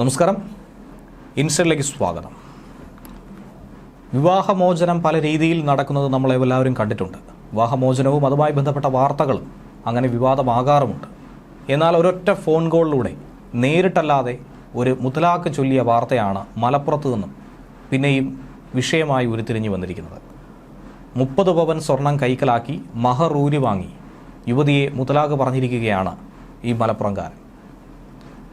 നമസ്കാരം. ഇൻസ്റ്റയിലേക്ക് സ്വാഗതം. വിവാഹമോചനം പല രീതിയിൽ നടക്കുന്നത് നമ്മൾ എല്ലാവരും കണ്ടിട്ടുണ്ട്. വിവാഹമോചനവും അതുമായി ബന്ധപ്പെട്ട വാർത്തകളും അങ്ങനെ വിവാദമാകാറുമുണ്ട്. എന്നാൽ ഒരൊറ്റ ഫോൺ കോളിലൂടെ നേരിട്ടല്ലാതെ ഒരു മുത്തലാക്ക് ചൊല്ലിയ വാർത്തയാണ് മലപ്പുറത്തു നിന്നും പിന്നെയും വിഷയമായി ഉരുത്തിരിഞ്ഞു വന്നിരിക്കുന്നത്. മുപ്പത് പവൻ സ്വർണം കൈക്കലാക്കി മഹർ ഊരി വാങ്ങി. യുവതിയെ മുത്തലാഖ് പറഞ്ഞിരിക്കുകയാണ് ഈ മലപ്പുറംകാരൻ.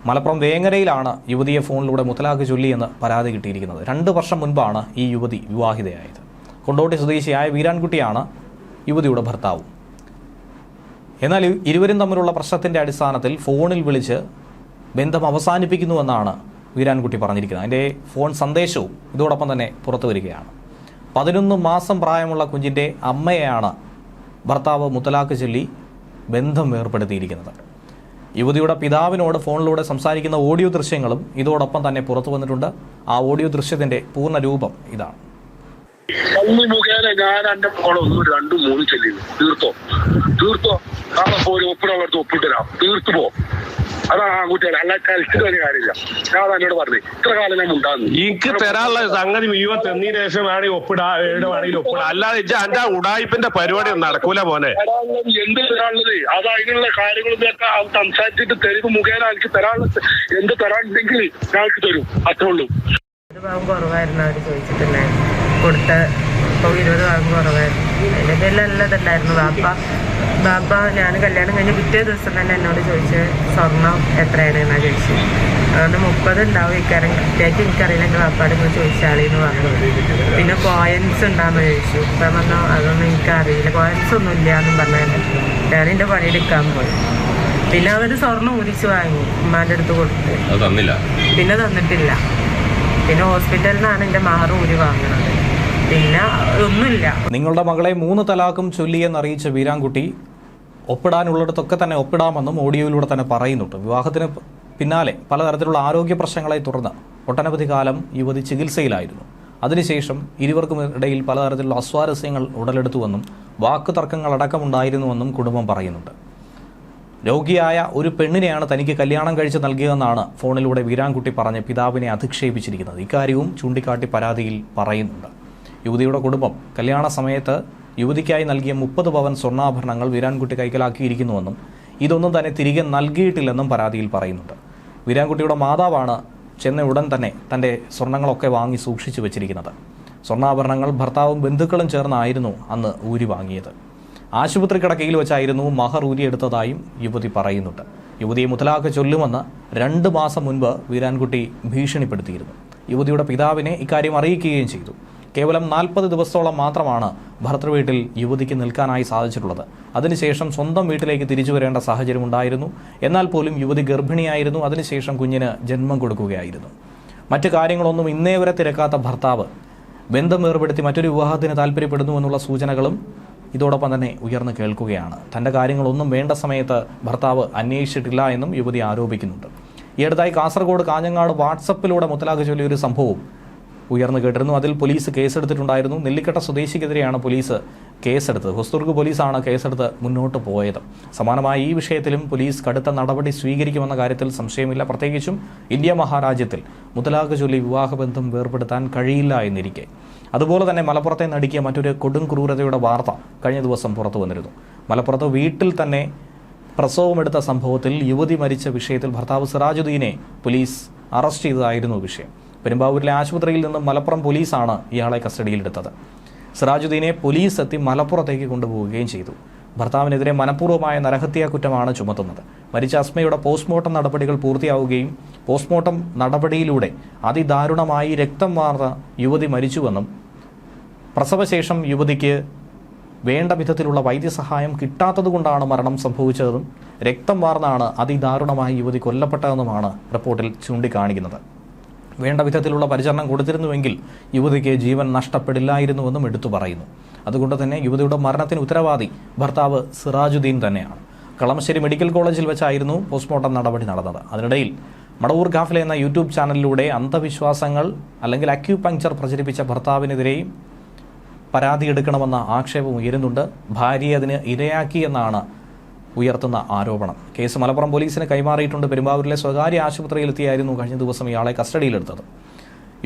മലപ്പുറം വേങ്ങരയിലാണ് യുവതിയെ ഫോണിലൂടെ മുത്തലാഖ് ചൊല്ലിയെന്ന് പരാതി കിട്ടിയിരിക്കുന്നത്. രണ്ട് വർഷം മുൻപാണ് ഈ യുവതി വിവാഹിതയായത്. കൊണ്ടോട്ടി സ്വദേശിയായ വീരാൻകുട്ടിയാണ് യുവതിയുടെ ഭർത്താവ്. എന്നാൽ ഇരുവരും തമ്മിലുള്ള പ്രശ്നത്തിന്റെ അടിസ്ഥാനത്തിൽ ഫോണിൽ വിളിച്ച് ബന്ധം അവസാനിപ്പിക്കുന്നുവെന്നാണ് വീരാൻകുട്ടി പറഞ്ഞിരിക്കുന്നത്. അതിന്റെ ഫോൺ സന്ദേശവും ഇതോടൊപ്പം തന്നെ പുറത്തു വരികയാണ്. പതിനൊന്ന് മാസം പ്രായമുള്ള കുഞ്ഞിന്റെ അമ്മയെയാണ് ഭർത്താവ് മുത്തലാഖ് ചൊല്ലി ബന്ധം ഏർപ്പെടുത്തിയിരിക്കുന്നത് യുവതിയുടെ പിതാവിനോട് ഫോണിലൂടെ സംസാരിക്കുന്ന ഓഡിയോ ദൃശ്യങ്ങളും ഇതോടൊപ്പം തന്നെ പുറത്തു വന്നിട്ടുണ്ട്. ആ ഓഡിയോ ദൃശ്യത്തിന്റെ പൂർണ രൂപം ഇതാണ്. അന്ന് മുഖേന ഞാൻ ഒന്ന് തീർത്തോ? തീർത്തോ? നാളെ ഒപ്പിട്ടരാം തീർത്തു പോ അതാണ് ആൺകുട്ടികൾ അല്ല കളിച്ചിട്ട് ഒരു കാര്യമില്ല. ഞാൻ എന്നോട് പറഞ്ഞു ഇത്ര കാലം ഞാൻ ഉണ്ടാകുന്നു. എനിക്ക് തരാനുള്ള സംഗതി മുഴുവൻ തെന്നീന് ശേഷം വേണമെങ്കിൽ ഒപ്പിടാ വേണമെങ്കിൽ ഒപ്പിടാ. അല്ലാതെ ഇജ്ജ് എന്റെ ഉടായ്പിന്റെ പരിപാടി ഒന്നും നടക്കൂല പോലെ എന്ത് തരാനുള്ളത്? അത് അതിനുള്ള കാര്യങ്ങളൊക്കെ സംസാരിച്ചിട്ട് തെരുവ് മുഖേന എനിക്ക് തരാനുള്ളത് എന്ത് തരാനുണ്ടെങ്കിൽ ഞങ്ങൾക്ക് തരും. അത്രേ ഉള്ളൂ. ഒരു ഭാഗം കുറവായിരുന്നു അവർ ചോദിച്ചിട്ടുണ്ടായിരുന്നു. കൊടുത്ത ഇപ്പോൾ ഇരുപത് ഭാഗം കുറവായിരുന്നു. അതിന്റെ എല്ലാം നല്ലതല്ലായിരുന്നു ഇതുണ്ടായിരുന്നു ബാപ്പ ഞാൻ കല്യാണം കഴിഞ്ഞ് പിറ്റേ ദിവസം തന്നെ എന്നോട് ചോദിച്ച് സ്വർണം എത്രയാണ് എന്നാണ് ചോദിച്ചു അതുകൊണ്ട് മുപ്പത് ഉണ്ടാവും ഇക്കാരം കൃത്യമായിട്ട് എനിക്കറിയില്ല എന്റെ ബാപ്പാട് ഇങ്ങനെ ചോദിച്ചാളെന്ന് പറഞ്ഞു. പിന്നെ കോയൻസ് ഉണ്ടാന്ന് ചോദിച്ചു. ഇപ്പം പറഞ്ഞു അതൊന്നും എനിക്കറിയില്ല. കോയൻസ് ഒന്നും ഇല്ല എന്നും പറഞ്ഞു ഞാൻ എന്റെ പണിയെടുക്കാൻ പോയി. പിന്നെ അവർ സ്വർണം ഊരിച്ച് വാങ്ങി ഉമ്മാന്റെ അടുത്ത് കൊടുത്ത്. അത് തന്നില്ല. പിന്നെ തന്നിട്ടില്ല. പിന്നെ ഹോസ്പിറ്റലിൽ നിന്നാണ് എന്റെ മാറ് ഊരി വാങ്ങുന്നത് പിന്നെ ഒന്നുമില്ല. നിങ്ങളുടെ മകളെ മൂന്ന് തലാക്കും ചൊല്ലിയെന്നറിയിച്ച വീരാൻകുട്ടി ഒപ്പിടാനുള്ളിടത്തൊക്കെ തന്നെ ഒപ്പിടാമെന്നും ഓഡിയോയിലൂടെ തന്നെ പറയുന്നുണ്ട്. വിവാഹത്തിന് പിന്നാലെ പലതരത്തിലുള്ള ആരോഗ്യ പ്രശ്നങ്ങളെ തുടർന്ന് ഒട്ടനവധി കാലം യുവതി ചികിത്സയിലായിരുന്നു. അതിനുശേഷം ഇരുവർക്കും ഇടയിൽ പലതരത്തിലുള്ള അസ്വാരസ്യങ്ങൾ ഉടലെടുത്തുവെന്നും വാക്ക് തർക്കങ്ങളടക്കമുണ്ടായിരുന്നുവെന്നും കുടുംബം പറയുന്നുണ്ട്. രോഗിയായ ഒരു പെണ്ണിനെയാണ് തനിക്ക് കല്യാണം കഴിച്ച് നൽകിയതെന്നാണ് ഫോണിലൂടെ വീരാൻകുട്ടി പറഞ്ഞ് പിതാവിനെ അധിക്ഷേപിച്ചിരിക്കുന്നത്. ഇക്കാര്യവും ചൂണ്ടിക്കാട്ടി പരാതിയിൽ പറയുന്നുണ്ട്. യുവതിയുടെ കുടുംബം കല്യാണ സമയത്ത് യുവതിക്കായി നൽകിയ മുപ്പത് പവൻ സ്വർണാഭരണങ്ങൾ വീരാൻകുട്ടി കൈക്കലാക്കിയിരിക്കുന്നുവെന്നും ഇതൊന്നും തന്നെ തിരികെ നൽകിയിട്ടില്ലെന്നും പരാതിയിൽ പറയുന്നുണ്ട്. വീരാൻകുട്ടിയുടെ മാതാവാണ് ചെന്ന ഉടൻ തന്നെ തന്റെ സ്വർണങ്ങളൊക്കെ വാങ്ങി സൂക്ഷിച്ചു വെച്ചിരിക്കുന്നത്. സ്വർണാഭരണങ്ങൾ ഭർത്താവും ബന്ധുക്കളും ചേർന്നായിരുന്നു അന്ന് ഊരി വാങ്ങിയത്. ആശുപത്രി കിടക്കയിൽ വെച്ചായിരുന്നു മഹർ ഊരിയെടുത്തതായും യുവതി പറയുന്നുണ്ട്. യുവതിയെ മുത്തലാഖ് ചൊല്ലുമെന്ന് രണ്ട് മാസം മുൻപ് വീരാൻകുട്ടി ഭീഷണിപ്പെടുത്തിയിരുന്നു. യുവതിയുടെ പിതാവിനെ ഇക്കാര്യം അറിയിക്കുകയും ചെയ്തു. കേവലം നാൽപ്പത് ദിവസത്തോളം മാത്രമാണ് ഭർത്തൃവീട്ടിൽ യുവതിക്ക് നിൽക്കാനായി സാധിച്ചിട്ടുള്ളത്. അതിനുശേഷം സ്വന്തം വീട്ടിലേക്ക് തിരിച്ചു വരേണ്ട സാഹചര്യം ഉണ്ടായിരുന്നു. എന്നാൽ പോലും യുവതി ഗർഭിണിയായിരുന്നു. അതിനുശേഷം കുഞ്ഞിന് ജന്മം കൊടുക്കുകയായിരുന്നു. മറ്റു കാര്യങ്ങളൊന്നും ഇന്നേ വരെ തിരക്കാത്ത ഭർത്താവ് ബന്ധം ഏർപ്പെടുത്തി മറ്റൊരു വിവാഹത്തിന് താല്പര്യപ്പെടുന്നു എന്നുള്ള സൂചനകളും ഇതോടൊപ്പം തന്നെ ഉയർന്നു കേൾക്കുകയാണ്. തന്റെ കാര്യങ്ങളൊന്നും വേണ്ട സമയത്ത് ഭർത്താവ് അന്വേഷിച്ചിട്ടില്ല എന്നും യുവതി ആരോപിക്കുന്നുണ്ട്. ഈ അടുത്തായി കാസർഗോഡ് കാഞ്ഞങ്ങാട് വാട്സപ്പിലൂടെ മുത്തലാഖ് ചൊല്ലിയൊരു സംഭവം ഉയർന്നു കേട്ടിരുന്നു. അതിൽ പോലീസ് കേസെടുത്തിട്ടുണ്ടായിരുന്നു. നെല്ലിക്കട്ട സ്വദേശിക്കെതിരെയാണ് പോലീസ് കേസെടുത്തത്. ഹൊസ്തുർഗ് പോലീസാണ് കേസെടുത്ത് മുന്നോട്ട് പോയത്. സമാനമായി ഈ വിഷയത്തിലും പോലീസ് കടുത്ത നടപടി സ്വീകരിക്കുമെന്ന കാര്യത്തിൽ സംശയമില്ല. പ്രത്യേകിച്ചും ഇന്ത്യ മഹാരാജ്യത്തിൽ മുത്തലാഖ് ചൊല്ലി വിവാഹബന്ധം വേർപെടുത്താൻ കഴിയില്ല എന്നിരിക്കെ. അതുപോലെ തന്നെ മലപ്പുറത്തെ നടുക്കിയ മറ്റൊരു കൊടും ക്രൂരതയുടെ വാർത്ത കഴിഞ്ഞ ദിവസം പുറത്തു വന്നിരുന്നു. മലപ്പുറത്ത് വീട്ടിൽ തന്നെ പ്രസവമെടുത്ത സംഭവത്തിൽ യുവതി മരിച്ച വിഷയത്തിൽ ഭർത്താവ് സിറാജുദ്ദീനെ പോലീസ് അറസ്റ്റ് ചെയ്തതായിരുന്നു വിഷയം. പെരുമ്പാവൂരിലെ ആശുപത്രിയിൽ നിന്ന് മലപ്പുറം പോലീസാണ് ഇയാളെ കസ്റ്റഡിയിലെടുത്തത്. സിറാജുദ്ദീനെ പോലീസ് എത്തി മലപ്പുറത്തേക്ക് കൊണ്ടുപോവുകയും ചെയ്തു. ഭർത്താവിനെതിരെ മനഃപൂർവമായ നരഹത്യാ കുറ്റമാണ് ചുമത്തുന്നത്. മരിച്ച അസ്മയുടെ പോസ്റ്റ്മോർട്ടം നടപടികൾ പൂർത്തിയാവുകയും പോസ്റ്റ്മോർട്ടം നടപടിയിലൂടെ അതിദാരുണമായി രക്തം വാർന്ന യുവതി മരിച്ചുവെന്നും പ്രസവശേഷം യുവതിക്ക് വേണ്ട വിധത്തിലുള്ള വൈദ്യസഹായം കിട്ടാത്തതുകൊണ്ടാണ് മരണം സംഭവിച്ചതെന്നും രക്തം വാർന്നാണ് അതിദാരുണമായി യുവതി കൊല്ലപ്പെട്ടതെന്നുമാണ് റിപ്പോർട്ടിൽ ചൂണ്ടിക്കാണിക്കുന്നത്. വേണ്ട വിധത്തിലുള്ള പരിചരണം കൊടുത്തിരുന്നുവെങ്കിൽ യുവതിക്ക് ജീവൻ നഷ്ടപ്പെടില്ലായിരുന്നുവെന്നും എടുത്തു പറയുന്നു. അതുകൊണ്ട് തന്നെ യുവതിയുടെ മരണത്തിന് ഉത്തരവാദി ഭർത്താവ് സിറാജുദ്ദീൻ തന്നെയാണ്. കളമശ്ശേരി മെഡിക്കൽ കോളേജിൽ വെച്ചായിരുന്നു പോസ്റ്റ്മോർട്ടം നടപടി നടന്നത്. അതിനിടയിൽ മടവൂർ ഗാഫിലെ എന്ന യൂട്യൂബ് ചാനലിലൂടെ അന്ധവിശ്വാസങ്ങൾ അല്ലെങ്കിൽ അക്യൂപങ്ചർ പ്രചരിപ്പിച്ച ഭർത്താവിനെതിരെയും പരാതിയെടുക്കണമെന്ന ആക്ഷേപം ഉയരുന്നുണ്ട്. ഭാര്യയെ അതിന് ഇരയാക്കി എന്നാണ് ഉയർത്തുന്ന ആരോപണം. കേസ് മലപ്പുറം പോലീസിന് കൈമാറിയിട്ടുണ്ട്. പെരുമ്പാവൂരിലെ സ്വകാര്യ ആശുപത്രിയിലെത്തിയായിരുന്നു കഴിഞ്ഞ ദിവസം ഇയാളെ കസ്റ്റഡിയിലെടുത്തത്.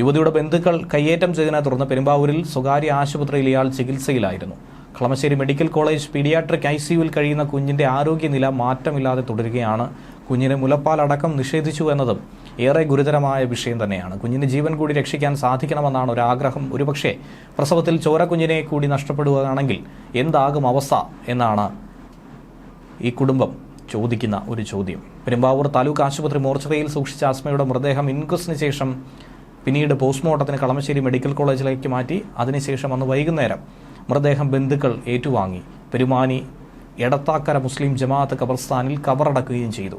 യുവതിയുടെ ബന്ധുക്കൾ കയ്യേറ്റം ചെയ്തതിനെ തുടർന്ന് പെരുമ്പാവൂരിൽ സ്വകാര്യ ആശുപത്രിയിൽ ഇയാൾ ചികിത്സയിലായിരുന്നു. Kalamassery medical college paediatric I സിയുവിൽ കഴിയുന്ന കുഞ്ഞിന്റെ ആരോഗ്യനില മാറ്റമില്ലാതെ തുടരുകയാണ്. കുഞ്ഞിന് മുലപ്പാലടക്കം നിഷേധിച്ചു എന്നതും ഏറെ ഗുരുതരമായ വിഷയം തന്നെയാണ്. കുഞ്ഞിന് ജീവൻ കൂടി രക്ഷിക്കാൻ സാധിക്കണമെന്നാണ് ഒരാഗ്രഹം. ഒരുപക്ഷെ പ്രസവത്തിൽ ചോര കുഞ്ഞിനെ കൂടി നഷ്ടപ്പെടുകയാണെങ്കിൽ എന്താകും അവസ്ഥ എന്നാണ് ഈ കുടുംബം ചോദിക്കുന്ന ഒരു ചോദ്യം. പെരുമ്പാവൂർ താലൂക്ക് ആശുപത്രി മോർച്ചറിയിൽ സൂക്ഷിച്ച അസ്മയുടെ മൃതദേഹം ഇൻക്വസ്റ്റിന് ശേഷം പിന്നീട് പോസ്റ്റ്മോർട്ടത്തിന് കളമശ്ശേരി മെഡിക്കൽ കോളേജിലേക്ക് മാറ്റി. അതിനുശേഷം അന്ന് വൈകുന്നേരം മൃതദേഹം ബന്ധുക്കൾ ഏറ്റുവാങ്ങി. പെരുമാനി എടത്താക്കര മുസ്ലിം ജമാഅത്ത് ഖബർസ്ഥാനിൽ കബറടക്കുകയും ചെയ്തു.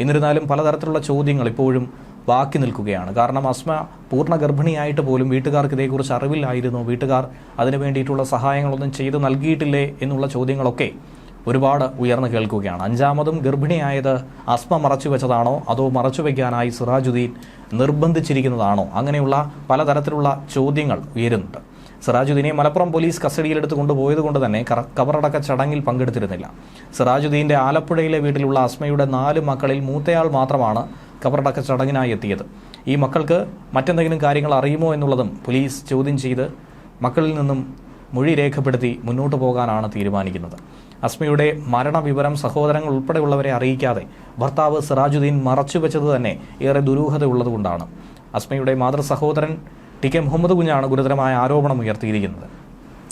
എന്നിരുന്നാലും പലതരത്തിലുള്ള ചോദ്യങ്ങൾ ഇപ്പോഴും ബാക്കി നിൽക്കുകയാണ്. കാരണം അസ്മ പൂർണ ഗർഭിണിയായിട്ട് പോലും വീട്ടുകാർക്ക് ഇതേക്കുറിച്ച് അറിവില്ലായിരുന്നു. വീട്ടുകാർ അതിനു വേണ്ടിയിട്ടുള്ള സഹായങ്ങളൊന്നും ചെയ്തു നൽകിയിട്ടില്ലേ എന്നുള്ള ചോദ്യങ്ങളൊക്കെ ഒരുപാട് ഉയർന്നു കേൾക്കുകയാണ്. അഞ്ചാമതും ഗർഭിണിയായത് അസ്മ മറച്ചു വെച്ചതാണോ? അതോ മറച്ചു വയ്ക്കാനായി സിറാജുദ്ദീൻ നിർബന്ധിച്ചിരിക്കുന്നതാണോ? അങ്ങനെയുള്ള പലതരത്തിലുള്ള ചോദ്യങ്ങൾ ഉയരുന്നുണ്ട്. സിറാജുദ്ദീനെ മലപ്പുറം പോലീസ് കസ്റ്റഡിയിലെടുത്ത് കൊണ്ടുപോയത് കൊണ്ട് തന്നെ കവറടക്ക ചടങ്ങിൽ പങ്കെടുത്തിരുന്നില്ല. സിറാജുദ്ദീന്റെ ആലപ്പുഴയിലെ വീട്ടിലുള്ള അസ്മയുടെ നാല് മക്കളിൽ മൂത്തയാൾ മാത്രമാണ് കബറടക്ക ചടങ്ങിനായി എത്തിയത്. ഈ മക്കൾക്ക് മറ്റെന്തെങ്കിലും കാര്യങ്ങൾ അറിയുമോ എന്നുള്ളതും പോലീസ് ചോദ്യം ചെയ്ത് മക്കളിൽ നിന്നും മൊഴി രേഖപ്പെടുത്തി മുന്നോട്ട് പോകാനാണ് തീരുമാനിക്കുന്നത്. അസ്മയുടെ മരണവിവരം സഹോദരങ്ങൾ ഉൾപ്പെടെയുള്ളവരെ അറിയിക്കാതെ ഭർത്താവ് സിറാജുദ്ദീൻ മറച്ചുവെച്ചത് തന്നെ ഏറെ ദുരൂഹതയുള്ളതുകൊണ്ടാണ്. അസ്മയുടെ മാതൃ സഹോദരൻ ടി കെ മുഹമ്മദ് കുഞ്ഞാണ് ഗുരുതരമായ ആരോപണം ഉയർത്തിയിരിക്കുന്നത്.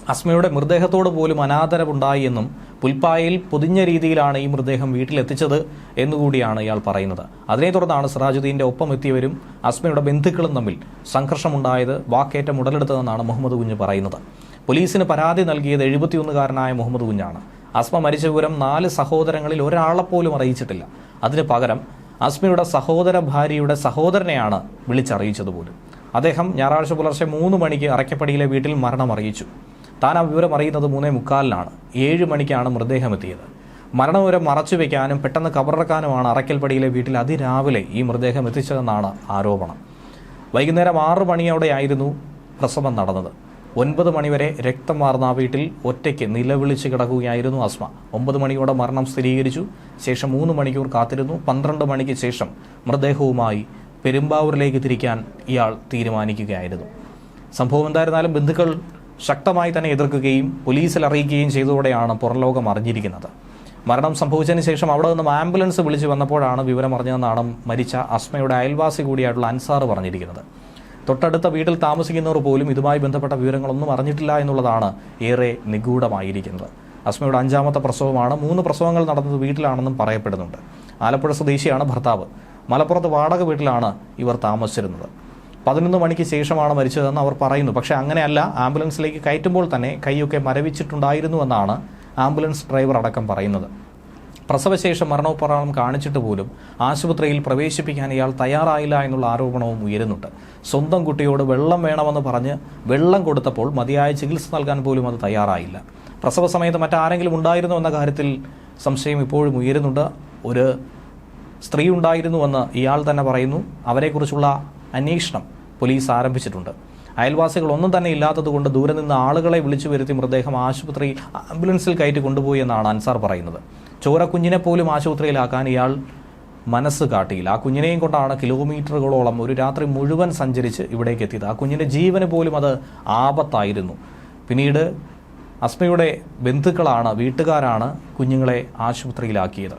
അസ്മയുടെ മൃതദേഹത്തോട് പോലും അനാദരവുണ്ടായി എന്നും പുൽപ്പായയിൽ പൊതിഞ്ഞ രീതിയിലാണ് ഈ മൃതദേഹം വീട്ടിലെത്തിച്ചത് എന്നുകൂടിയാണ് ഇയാൾ പറയുന്നത്. അതിനെ തുടർന്നാണ് സിറാജുദ്ദീന്റെ ഒപ്പം എത്തിയവരും അസ്മയുടെ ബന്ധുക്കളും തമ്മിൽ സംഘർഷമുണ്ടായത് വാക്കേറ്റം ഉടലെടുത്തതെന്നാണ് മുഹമ്മദ് കുഞ്ഞ് പറയുന്നത്. പോലീസിന് പരാതി നൽകിയത് എഴുപത്തിയൊന്നുകാരനായ മുഹമ്മദ് കുഞ്ഞാണ്. അസ്മ മരിച്ച വിവരം നാല് സഹോദരങ്ങളിൽ ഒരാളെപ്പോലും അറിയിച്ചിട്ടില്ല. അതിന് പകരം അസ്മയുടെ സഹോദര ഭാര്യയുടെ സഹോദരനെയാണ് വിളിച്ചറിയിച്ചത് പോലും അദ്ദേഹം ഞായറാഴ്ച പുലർച്ചെ മൂന്ന് മണിക്ക് അറക്കപ്പടിയിലെ വീട്ടിൽ മരണം അറിയിച്ചു. താൻ ആ വിവരം അറിയുന്നത് മൂന്നേ മുക്കാലിനാണ്. ഏഴ് മണിക്കാണ് മൃതദേഹം എത്തിയത് മരണവിവരം മറച്ചു വയ്ക്കാനും പെട്ടെന്ന് കബറക്കാനുമാണ് അറക്കൽപ്പടിയിലെ വീട്ടിൽ അതിരാവിലെ ഈ മൃതദേഹം എത്തിച്ചതെന്നാണ് ആരോപണം. വൈകുന്നേരം ആറു മണിയോടെയായിരുന്നു പ്രസവം നടന്നത്. ഒൻപത് മണിവരെ രക്തം വാർന്ന ആ വീട്ടിൽ ഒറ്റയ്ക്ക് നിലവിളിച്ച് കിടക്കുകയായിരുന്നു അസ്മ ഒമ്പത് മണിയോടെ മരണം സ്ഥിരീകരിച്ചു. ശേഷം മൂന്ന് മണിക്കൂർ കാത്തിരുന്നു. പന്ത്രണ്ട് മണിക്ക് ശേഷം മൃതദേഹവുമായി പെരുമ്പാവൂരിലേക്ക് തിരിക്കാൻ ഇയാൾ തീരുമാനിക്കുകയായിരുന്നു. സംഭവം എന്തായിരുന്നാലും ബന്ധുക്കൾ ശക്തമായി തന്നെ എതിർക്കുകയും പോലീസിൽ അറിയിക്കുകയും ചെയ്തതോടെയാണ് പുറംലോകം അറിഞ്ഞിരിക്കുന്നത്. മരണം സംഭവിച്ചതിന് ശേഷം അവിടെ നിന്നും ആംബുലൻസ് വിളിച്ചു വന്നപ്പോഴാണ് വിവരം അറിഞ്ഞതെന്നാണ് മരിച്ച അസ്മയുടെ അയൽവാസി കൂടിയായിട്ടുള്ള അൻസാർ പറഞ്ഞിരിക്കുന്നത്. തൊട്ടടുത്ത വീട്ടിൽ താമസിക്കുന്നവർ പോലും ഇതുമായി ബന്ധപ്പെട്ട വിവരങ്ങളൊന്നും അറിഞ്ഞിട്ടില്ല എന്നുള്ളതാണ് ഏറെ നിഗൂഢമായിരിക്കുന്നത്. അസ്മയുടെ അഞ്ചാമത്തെ പ്രസവമാണ്. മൂന്ന് പ്രസവങ്ങൾ നടന്നത് വീട്ടിലാണെന്നും പറയപ്പെടുന്നുണ്ട്. ആലപ്പുഴ സ്വദേശിയാണ് ഭർത്താവ്. മലപ്പുറത്ത് വാടക വീട്ടിലാണ് ഇവർ താമസിച്ചിരുന്നത്. പതിനൊന്ന് മണിക്ക് ശേഷമാണ് മരിച്ചതെന്ന് അവർ പറയുന്നു. പക്ഷേ അങ്ങനെയല്ല. ആംബുലൻസിലേക്ക് കയറ്റുമ്പോൾ തന്നെ കൈയൊക്കെ മരവിച്ചിട്ടുണ്ടായിരുന്നുവെന്നാണ് ആംബുലൻസ് ഡ്രൈവർ അടക്കം പറയുന്നത്. പ്രസവശേഷം മരണോപകരണം കാണിച്ചിട്ട് പോലും ആശുപത്രിയിൽ പ്രവേശിപ്പിക്കാൻ ഇയാൾ തയ്യാറായില്ല എന്നുള്ള ആരോപണവും ഉയരുന്നുണ്ട്. സ്വന്തം കുട്ടിയോട് വെള്ളം വേണമെന്ന് പറഞ്ഞ് വെള്ളം കൊടുത്തപ്പോൾ മതിയായ ചികിത്സ നൽകാൻ പോലും അത് തയ്യാറായില്ല. പ്രസവ സമയത്ത് മറ്റാരെങ്കിലും ഉണ്ടായിരുന്നു എന്ന കാര്യത്തിൽ സംശയം ഇപ്പോഴും ഉയരുന്നുണ്ട്. ഒരു സ്ത്രീ ഉണ്ടായിരുന്നുവെന്ന് ഇയാൾ തന്നെ പറയുന്നു. അവരെക്കുറിച്ചുള്ള അന്വേഷണം പോലീസ് ആരംഭിച്ചിട്ടുണ്ട്. അയൽവാസികൾ ഒന്നും തന്നെ ഇല്ലാത്തതുകൊണ്ട് ദൂരെ നിന്ന് ആളുകളെ വിളിച്ചു വരുത്തി മൃതദേഹം ആശുപത്രി ആംബുലൻസിൽ കയറ്റി കൊണ്ടുപോയി എന്നാണ് അൻസാർ പറയുന്നത്. ചോര കുഞ്ഞിനെ പോലും ആശുപത്രിയിലാക്കാൻ ഇയാൾ മനസ്സ് കാട്ടിയില്ല. ആ കുഞ്ഞിനെയും കൊണ്ടാണ് കിലോമീറ്ററുകളോളം ഒരു രാത്രി മുഴുവൻ സഞ്ചരിച്ച് ഇവിടേക്ക് എത്തിയത്. ആ കുഞ്ഞിന്റെ ജീവന് പോലും അത് ആപത്തായിരുന്നു. പിന്നീട് അസ്മയുടെ ബന്ധുക്കളാണ് വീട്ടുകാരാണ് കുഞ്ഞുങ്ങളെ ആശുപത്രിയിലാക്കിയത്.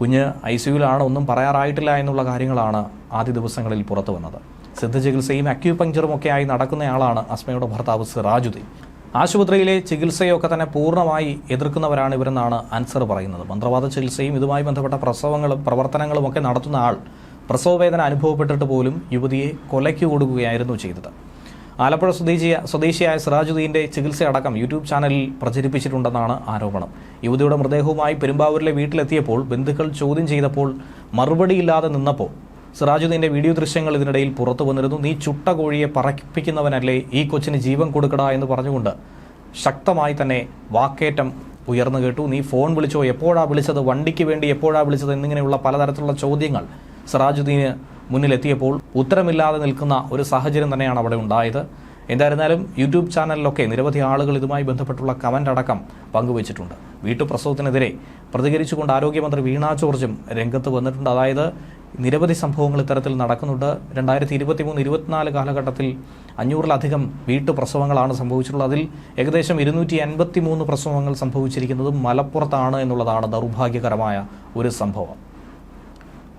കുഞ്ഞ് ഐ സിയുലാണ് ഒന്നും പറയാറായിട്ടില്ല എന്നുള്ള കാര്യങ്ങളാണ് ആദ്യ ദിവസങ്ങളിൽ പുറത്തു വന്നത് സിദ്ധ ചികിത്സയും അക്യൂപങ്ചറും ഒക്കെ ആയി നടക്കുന്നയാളാണ് അസ്മയുടെ ഭർത്താവ് സിറാജുദ്ദീൻ. ആശുപത്രിയിലെ ചികിത്സയൊക്കെ തന്നെ പൂർണമായി എതിർക്കുന്നവരാണ് ഇവരെന്നാണ് അൻസർ പറയുന്നത്. മന്ത്രവാദ ചികിത്സയും ഇതുമായി ബന്ധപ്പെട്ട പ്രസവങ്ങളും പ്രവർത്തനങ്ങളും ഒക്കെ നടത്തുന്ന ആൾ പ്രസവവേദന അനുഭവപ്പെട്ടിട്ട് പോലും യുവതിയെ കൊലയ്ക്ക് കൊടുക്കുകയായിരുന്നു ചെയ്തത്. ആലപ്പുഴ സ്വദേശി സ്വദേശിയായ സിറാജുദ്ദീന്റെ ചികിത്സയടക്കം യൂട്യൂബ് ചാനലിൽ പ്രചരിപ്പിച്ചിട്ടുണ്ടെന്നാണ് ആരോപണം. യുവതിയുടെ മൃതദേഹവുമായി പെരുമ്പാവൂരിലെ വീട്ടിലെത്തിയപ്പോൾ ബന്ധുക്കൾ ചോദ്യം ചെയ്തപ്പോൾ മറുപടിയില്ലാതെ നിന്നപ്പോൾ സിറാജുദ്ദീന്റെ വീഡിയോ ദൃശ്യങ്ങൾ ഇതിനിടയിൽ പുറത്തു വന്നിരുന്നു. നീ ചുട്ട കോഴിയെ പറപ്പിക്കുന്നവനല്ലേ ഈ കൊച്ചിന് ജീവൻ കൊടുക്കടാ എന്ന് പറഞ്ഞുകൊണ്ട് ശക്തമായി തന്നെ വാക്കേറ്റം ഉയർന്നു കേട്ടു. നീ ഫോൺ വിളിച്ചോ എപ്പോഴാ വിളിച്ചത്? വണ്ടിക്ക് വേണ്ടി എപ്പോഴാ വിളിച്ചത്? എന്നിങ്ങനെയുള്ള പലതരത്തിലുള്ള ചോദ്യങ്ങൾ സിറാജുദ്ദീന് മുന്നിലെത്തിയപ്പോൾ ഉത്തരമില്ലാതെ നിൽക്കുന്ന ഒരു സാഹചര്യം തന്നെയാണ് അവിടെ ഉണ്ടായത്. എന്തായിരുന്നാലും യൂട്യൂബ് ചാനലിലൊക്കെ നിരവധി ആളുകൾ ഇതുമായി ബന്ധപ്പെട്ടുള്ള കമന്റ് അടക്കം പങ്കുവച്ചിട്ടുണ്ട്. വീട്ടുപ്രസവത്തിനെതിരെ പ്രതികരിച്ചുകൊണ്ട് ആരോഗ്യമന്ത്രി വീണ ജോർജും രംഗത്ത് വന്നിട്ടുണ്ട്. അതായത് നിരവധി സംഭവങ്ങൾ ഇത്തരത്തിൽ നടക്കുന്നുണ്ട്. രണ്ടായിരത്തി ഇരുപത്തി മൂന്ന് ഇരുപത്തിനാല് കാലഘട്ടത്തിൽ അഞ്ഞൂറിലധികം വീട്ടുപ്രസവങ്ങളാണ് സംഭവിച്ചിട്ടുള്ളത്. അതിൽ ഏകദേശം ഇരുന്നൂറ്റി അൻപത്തി മൂന്ന് പ്രസവങ്ങൾ സംഭവിച്ചിരിക്കുന്നത് മലപ്പുറത്താണ് എന്നുള്ളതാണ് ദൗർഭാഗ്യകരമായ ഒരു സംഭവം.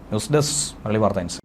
ന്യൂസ് ഡെസ്ക് മലയാളി വാർത്ത.